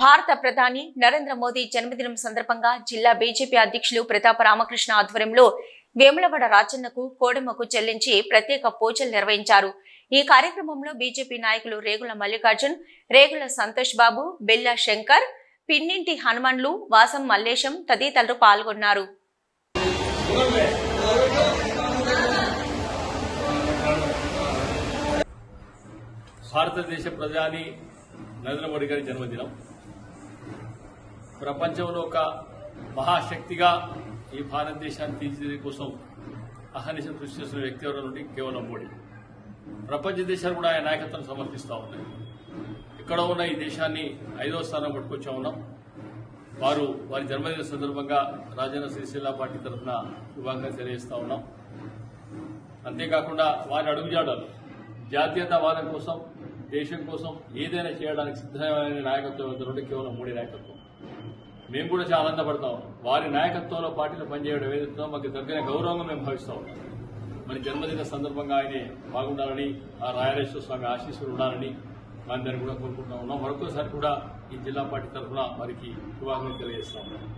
భారత ప్రధాని నరేంద్ర మోదీ జన్మదినం సందర్భంగా జిల్లా బీజేపీ అధ్యక్షులు ప్రతాప రామకృష్ణ ఆధ్వర్యంలో వేములవాడ రాజన్నకు కోడెమ్మకు చెల్లించి ప్రత్యేక పూజలు నిర్వహించారు. ఈ కార్యక్రమంలో బీజేపీ నాయకులు రేగుల మల్లికార్జున్ రేగుల సంతోష్ బాబు బెల్లా శంకర్ పిన్నింటి హనుమన్లు వాసం మల్లేశం తదితరులు పాల్గొన్నారు. భారతదేశ ప్రధాని నరేంద్ర మోడీ గారి జన్మదినం. ప్రపంచంలో ఒక మహాశక్తిగా ఈ భారతదేశాన్ని తీర్చిదిద్దే కోసం అహర్నిశం కృషి చేస్తున్న వ్యక్తి ఎవరు నుండి కేవలం మోడీ. ప్రపంచ దేశాలు కూడా ఆయన నాయకత్వం సమర్పిస్తూ ఉన్నాయి. ఇక్కడ ఉన్న ఈ దేశాన్ని ఐదవ స్థానం పట్టుకొచ్చా ఉన్నాం. వారు వారి జన్మదిన సందర్భంగా రాజన్న శ్రీశైల పార్టీ తరఫున శుభాకాంక్షలు తెలియజేస్తా ఉన్నాం. అంతేకాకుండా వారి అడుగుజాడలు. జాతీయతావాదం కోసం దేశం కోసం ఏదైనా చేయడానికి సిద్ధమైన నాయకత్వం ఎంతమంటే కేవలం మోడీ నాయకత్వం. మేము కూడా చాలా ఆనందపడతాం. వారి నాయకత్వంలో పార్టీలో పనిచేయడం ఏదైతుందో మాకు తగ్గిన గౌరవంగా మేము భావిస్తాం. మరి జన్మదిన సందర్భంగా ఆయనే బాగుండాలని ఆ రాయలేశ్వర స్వామి ఆశీస్సులు ఉండాలని అందరినీ కూడా కోరుకుంటా ఉన్నాం. మరొకసారి కూడా ఈ జిల్లా పార్టీ తరఫున వారికి శుభాకాంక్షలు తెలియజేస్తాం